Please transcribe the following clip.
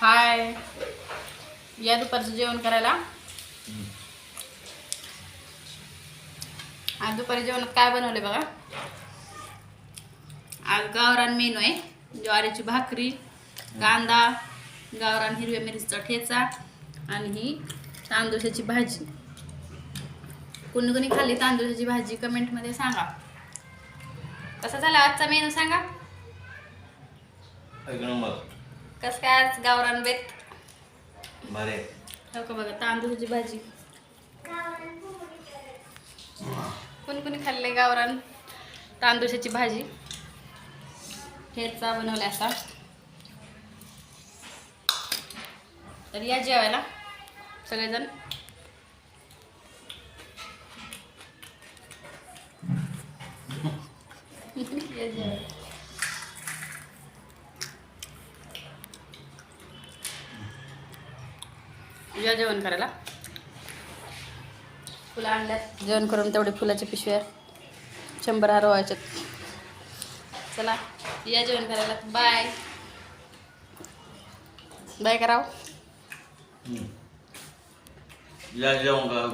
हाय. या दुपारचं जेवण करायला. आज दुपारी जेवणात काय बनवले बघा? आज गावरान मेनू आहे. ज्वारीची भाकरी कांदा गावरान हिरव्या मिरचीचा ठेचा आणि ही तांदूळाची भाजी. कुणी कुणी खाल्ली तांदूळाची भाजी कमेंटमध्ये सांगा. कसा झाला आजचा मेनू सांगा. एक नंबर कसं काय आज गावरान बेत? बरे. हो का बघा तांदूळाची भाजी. कोणी कोणी खाल्ले गावरान तांदूळाची भाजी? ठेचा बनवला असा तर या जेवायला सगळेजण. या जेवायला. या जेवण करायला? फुलं आणल्यात. जेवण करून तेवढे फुलाच्या पिशव्या शंभर हार व्हायच्यात चला या जेवण करायला. बाय. बाय करावं. या जेवण करा